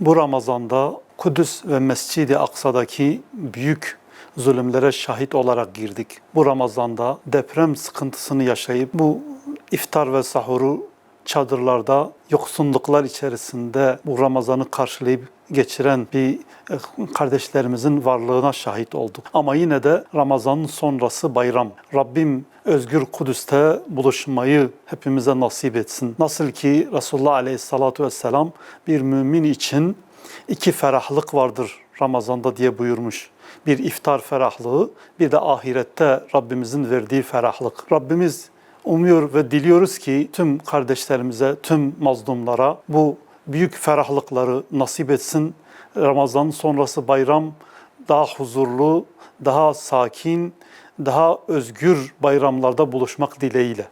Bu Ramazan'da Kudüs ve Mescid-i Aksa'daki büyük zulümlere şahit olarak girdik. Bu Ramazan'da deprem sıkıntısını yaşayıp bu iftar ve sahuru çadırlarda yoksunluklar içerisinde bu Ramazan'ı karşılayıp geçiren bir e, kardeşlerimizin varlığına şahit olduk. Ama yine de Ramazan'ın sonrası bayram. Rabbim özgür Kudüs'te buluşmayı hepimize nasip etsin. Nasıl ki Resulullah Aleyhisselatü Vesselam bir mümin için iki ferahlık vardır Ramazan'da diye buyurmuş. Bir iftar ferahlığı, bir de ahirette Rabbimizin verdiği ferahlık. Rabbimiz umuyor ve diliyoruz ki tüm kardeşlerimize, tüm mazlumlara bu büyük ferahlıkları nasip etsin. Ramazan sonrası bayram daha huzurlu, daha sakin, daha özgür bayramlarda buluşmak dileğiyle.